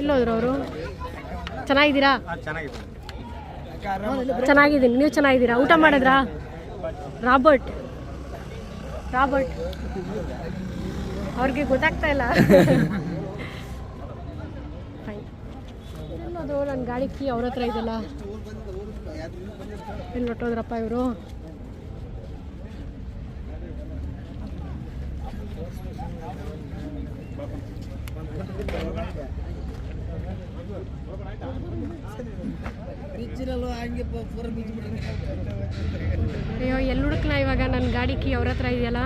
ಎಲ್ಲೋದ್ರು ಅವರು ಚೆನ್ನಾಗಿದ್ದೀರಾ? ಚೆನ್ನಾಗಿದೆ ಚೆನ್ನಾಗಿದ್ದೀನಿ. ನೀವು ಚೆನ್ನಾಗಿದ್ದೀರಾ? ಊಟ ಮಾಡಿದ್ರಾ? ರಾಬರ್ಟ್. ರಾಬರ್ಟ್. ಅವ್ರಿಗೆ ಗೊತ್ತಾಗ್ತಾ ಇಲ್ಲ. ಎಲ್ಲೋದು ನನ್ನ ಗಾಡಿ ಕೀ ಅವ್ರ ಹತ್ರ ಇದೆಯಲ್ಲ. ಎಲ್ಲಿ ಹೊಟ್ಟೋದ್ರಪ್ಪ ಇವರು? ಅಯ್ಯೋ ಎಲ್ಲಿ ಹುಡುಕ್ಲ ಇವಾಗ? ನನ್ನ ಗಾಡಿ ಕೀ ಅವ್ರ ಹತ್ರ ಇದೆಯಲ್ಲ?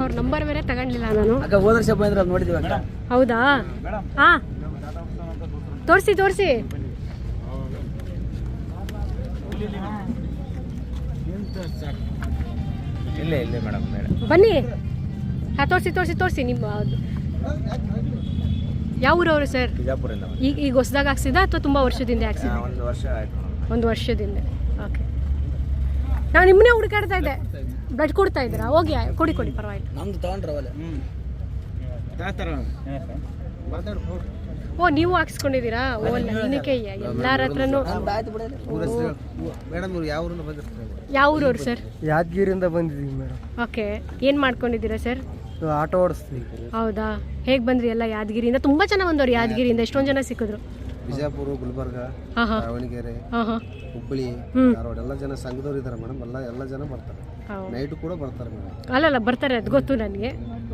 ಅವ್ರ ನಂಬರ್ ಬೇರೆ ತಗೊಂಡಿಲ್ಲ ನಾನು. ಹೋದ ಹಾ ತೋರಿಸಿ ತೋರಿಸಿ. ಬನ್ನಿ. ಹಾ ತೋರಿಸಿ ತೋರಿಸಿ ತೋರಿಸಿ ನಿಮ್ಮ. ಯಾವ ಊರವರು ಸರ್? ಈಗ ಈಗ ಹೊಸದಾಗ ಹಾಕ್ಸಿದ ಅಥವಾ ತುಂಬ ವರ್ಷದಿಂದ ಹಾಕ್ಸಿದ ಒಂದು ವರ್ಷ ಆಯ್ತು. ಒಂದು ವರ್ಷದಿಂದ. ಓಕೆ. ನಾನು ನಿಮ್ಮನ್ನೇ ಹುಡುಕಾಡ್ತಾ ಇದ್ದೆ. ಬ್ಲಡ್ ಕೊಡ್ತಾ ಇದ್ದೀರಾ? ಹೋಗಿ ಕೊಡಿ ಕೊಡಿ ಪರವಾಗಿಲ್ಲ. ನಮ್ದು ತಗೊಂಡ್ರವಲ್ಲ ಓ ನೀವು ಹಾಕ್ಸ್ಕೊಂಡಿದ್ದೀರಾ? ಓ ನನಗೆ ಎಲ್ಲಾರ ಹತ್ರನೂ ಮೇಡಮ್ ಇವ್ರು ಯಾವ ಊರಿಂದ ಬಂದಿರ್ತಾರೆ? ಯಾವ ಊರವ್ರು ಸರ್? ಯಾದಗಿರಿಂದ ಬಂದಿದ್ದೀನಿ ಮೇಡಮ್. ಓಕೆ. ಏನು ಮಾಡ್ಕೊಂಡಿದ್ದೀರಾ ಸರ್? ಆಟೋ ಓಡಿಸ್ತೀವಿ ಹೌದಾ? ಹೇಗೆ ಬಂದ್ರಿ ಎಲ್ಲ ಯಾದಗಿರಿಯಿಂದ? ತುಂಬಾ ಜನ ಬಂದವ್ರು ಯಾದಗಿರಿಯಿಂದ. ಎಷ್ಟೊಂದು ಜನ ಸಿಕ್ಕಿದ್ರು? ಬಿಜಾಪುರ ಗುಲ್ಬರ್ಗ ದಾವಣಗೆರೆ ಹುಬ್ಬಳ್ಳಿ. ಧಾರವಾಡ. ಎಲ್ಲ ಜನ ಸಂಘದವ್ರು ಇದ್ದಾರೆ ಮೇಡಮ್. ಎಲ್ಲ ಎಲ್ಲ ಜನ ಬರ್ತಾರೆ. ನೈಟು ಕೂಡ ಬರ್ತಾರೆ ಮೇಡಮ್. ಅಲ್ಲಲ್ಲ ಬರ್ತಾರೆ. ಅದು ಗೊತ್ತು ನನಗೆ.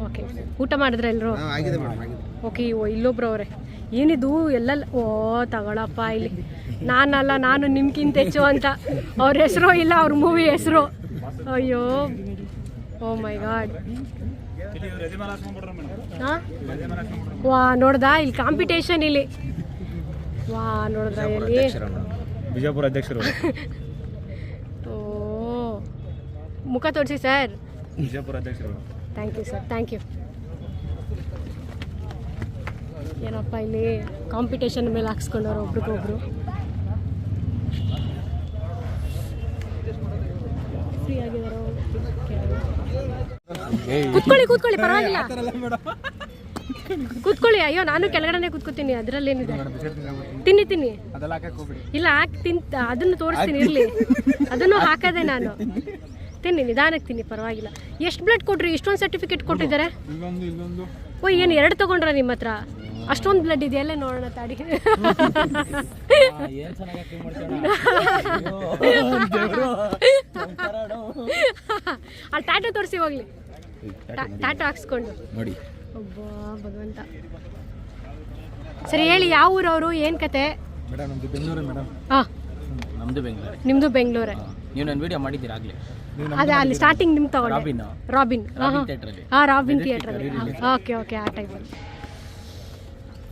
ಓಕೆ ಊಟ ಮಾಡಿದ್ರೆ ಎಲ್ಲರೂ ಆಗಿದೆ ಮೇಡಮ್ ಆಗಿದೆ. ಓಕೆ ಓ ಇಲ್ಲೊಬ್ರು ಅವರೇ. ಏನಿದು? ಎಲ್ಲ ಓ ತಗೊಳಪ್ಪ ಇಲ್ಲಿ. ನಾನಲ್ಲ ನಾನು ನಿಮ್ಗಿಂತ ಹೆಚ್ಚು ಅಂತ. ಅವ್ರ ಹೆಸರು ಇಲ್ಲ ಅವ್ರ ಮೂವಿ ಹೆಸರು. ಅಯ್ಯೋ. ಓ ಮೈ ಗಾಡ್ ವಾ ನೋಡ್ದಾ? ಇಲ್ಲಿ ಕಾಂಪಿಟೇಷನ್ ಇಲ್ಲಿ. ವಾ ನೋಡ್ದಾ ಇಲ್ಲಿ? ಬಿಜಾಪುರ ಅಧ್ಯಕ್ಷರು. ಓ ಮುಖ ತೋರಿಸಿ ಸರ್. ಬಿಜಾಪುರ ಅಧ್ಯಕ್ಷರು. Thank you sir thank you ಏನಪ್ಪ ಇಲ್ಲಿ ಕಾಂಪಿಟೇಷನ್ ಮೇಲೆ ಹಾಕ್ಸ್ಕೊಂಡವ್ರು ಒಬ್ರಿಗೊಬ್ರು? ಫ್ರೀ ಆಗಿದಾರೋ? ಕೂತ್ಕೊಳ್ಳಿ ಕೂತ್ಕೊಳ್ಳಿ ಪರವಾಗಿಲ್ಲ. ಕೂತ್ಕೊಳ್ಳಿ ಅಯ್ಯೋ ನಾನು ಕೆಳಗಡೆನೆ ಕೂತ್ಕೋತೀನಿ ಅದರಲ್ಲೇನಿದೆ. ತಿನ್ನಿ ತಿನ್ನಿ. ಹೋಗ್ಬಿಡಿ. ಇಲ್ಲ ಹಾಕಿ ತಿನ್ ಅದನ್ನು ತೋರಿಸ್ತೀನಿ ಇರ್ಲಿ. ಅದನ್ನು ಹಾಕದೆ ನಾನು. ತಿನ್ನಿ. ನಿಧಾನಕ್ಕೆ ತಿನ್ನಿ ಪರವಾಗಿಲ್ಲ. ಎಷ್ಟು ಬ್ಲಡ್ ಕೊಟ್ರಿ ಇಷ್ಟೊಂದು ಸರ್ಟಿಫಿಕೇಟ್ ಕೊಟ್ಟಿದ್ದಾರೆ? ಓ ಏನು ಎರಡು ತಗೊಂಡ್ರ ನಿಮ್ಮ ಹತ್ರ? ಅಷ್ಟೊಂದು ಬ್ಲಡ್ ಇದೆಯಲ್ಲೇ ನೋಡೋಣ ತಾಡಿ. ಆ ಟ್ಯಾಟೋ ತೋರಿಸಿ ಹೋಗ್ಲಿ. ಟ್ಯಾಟೋ ಹಾಕ್ಸ್ಕೊಂಡು. ನೋಡಿ. ಒಬ್ಬ ಭಗವಂತ. ಸರಿ ಹೇಳಿ ಯಾವ ಊರವರು ಏನು ಕತೆ? ಮೇಡಮ್ ನಮ್ದು ಬೆಂಗಳೂರು ಮೇಡಮ್. ಹಾಂ. ನಮ್ದು ಬೆಂಗಳೂರು. ನಿಮ್ಮದು ಬೆಂಗಳೂರೇ. ನೀವು ನನ್ನ ವಿಡಿಯೋ ಮಾಡಿದ್ದೀರಾ ಆಗ್ಲೇ? ಅದೇ ಅಲ್ಲಿ ಸ್ಟಾರ್ಟಿಂಗ್ ನಿಮ್ಗೆ ತಗೊಂಡು. ರಾಬಿನ್ ರಾಬಿನ್ ಥಿಯೇಟ್ರಲ್ಲಿ ಹಾಂ ರಾಬಿನ್ ಥಿಯೇಟ್ರಲ್ಲಿ ಓಕೆ ಓಕೆ ಆ ಟೈಪಲ್ಲಿ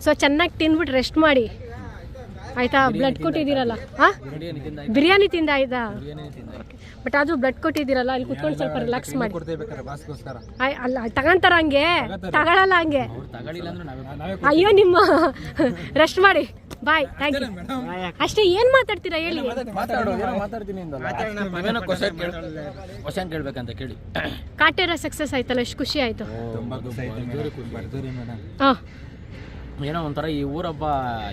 ಸೊ ಚೆನ್ನಾಗಿ ತಿಂದ್ಬಿಟ್ಟು ರೆಸ್ಟ್ ಮಾಡಿ. ಆಯ್ತಾ? ಬ್ಲಡ್ ಕೊಟ್ಟಿದ್ದೀರಲ್ಲ? ಹಾಂ? ಬಿರಿಯಾನಿ ತಿಂದ ಬಿರಿಯಾನಿ ತಿಂದ ಆಯ್ತಾ ಬಟ್ ಅದು ಬ್ಲಡ್ ಕೊಟ್ಟಿದ್ದೀರಲ್ಲ ಅಲ್ಲಿ ಕುತ್ಕೊಂಡು ಸ್ವಲ್ಪ ರಿಲ್ಯಾಕ್ಸ್ ಮಾಡಿ. ಅಲ್ಲ ತಗೊಂತಾರ ಹಂಗೆ? ತಗೊಳಲ್ಲ ಹಂಗೆ? ಅವ್ರು ತಗೊಳ್ಳಿಲ್ಲ ಅಂದ್ರೆ ನಾವೇ ನಾವೇ ಅಯ್ಯೋ ನಿಮ್ಮ ರೆಸ್ಟ್ ಮಾಡಿ. ಬಾಯ್ ಥ್ಯಾಂಕ್ ಯು ಅಷ್ಟೇ ಏನು ಮಾತಾಡ್ತೀರಾ ಹೇಳಿ? ಕೇಳ ಕ್ವಶನ್ ಕೇಳ್ಬೇಕಂತ ಕೇಳಿ. ಕಾಟೇರ ಸಕ್ಸಸ್ ಆಯ್ತಲ್ಲ ಎಷ್ಟು ಖುಷಿ ಆಯ್ತು? ಹಾಂ. ಏನೋ ಒಂಥರ ಈ ಊರಬ್ಬ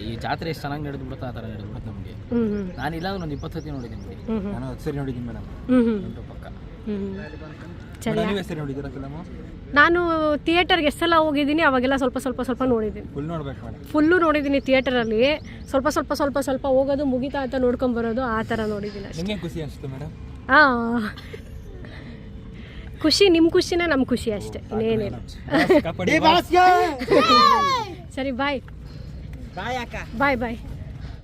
ಈ ಜಾತ್ರೆ ಎಷ್ಟು ಚೆನ್ನಾಗಿ ನಡೆದು ಬಿಡುತ್ತೆ ಆ ಥರ ನಡೆದು ಬಿಡುತ್ತೆ ನಮಗೆ. ನಾನು ಇಲ್ಲ ಅಂದ್ರೆ ಒಂದು ಇಪ್ಪತ್ತು ಸತಿ ನೋಡಿದ್ದೀನಿ ಬಿಡಿ. ನಾನು ಹತ್ತು ಸರಿ ನೋಡಿದ್ದೀನಿ ಮೇಡಮ್ ಒಂದು ಪಕ್ಕ. ಎಷ್ಟ್ ಎಷ್ಟು ಸರಿ ನೋಡಿದ್ದೀರಾ ಫಿಲಮು? ನಾನು ಥಿಯೇಟರ್ಗೆ ಎಷ್ಟೆಲ್ಲ ಹೋಗಿದ್ದೀನಿ ಅವಾಗೆಲ್ಲ ಸ್ವಲ್ಪ ಸ್ವಲ್ಪ ಸ್ವಲ್ಪ ನೋಡಿದ್ದೀನಿ. ಫುಲ್ ನೋಡ್ಬೇಕು ಮೇಡಮ್ ಫುಲ್ಲು ನೋಡಿದ್ದೀನಿ ಥಿಯೇಟರಲ್ಲಿ. ಸ್ವಲ್ಪ ಸ್ವಲ್ಪ ಸ್ವಲ್ಪ ಸ್ವಲ್ಪ ಹೋಗೋದು ಮುಗಿತಾ ಅಂತ ನೋಡ್ಕೊಂಬರೋದು ಆ ಥರ ನೋಡಿದ್ದೀನಿ ಅಷ್ಟೇ. ನಿಮಗೆ ಖುಷಿ ಅನಿಸ್ತು ಮೇಡಮ್ ಹಾಂ ಖುಷಿ ನಿಮ್ಮ ಖುಷಿನೇ ನಮ್ಮ ಖುಷಿ ಅಷ್ಟೇ. ಇನ್ನೇನಿಲ್ಲ. ಕಾಪಾಡಿ ಸರಿ ಬಾಯ್ ಬಾಯ್ ಬಾಯ್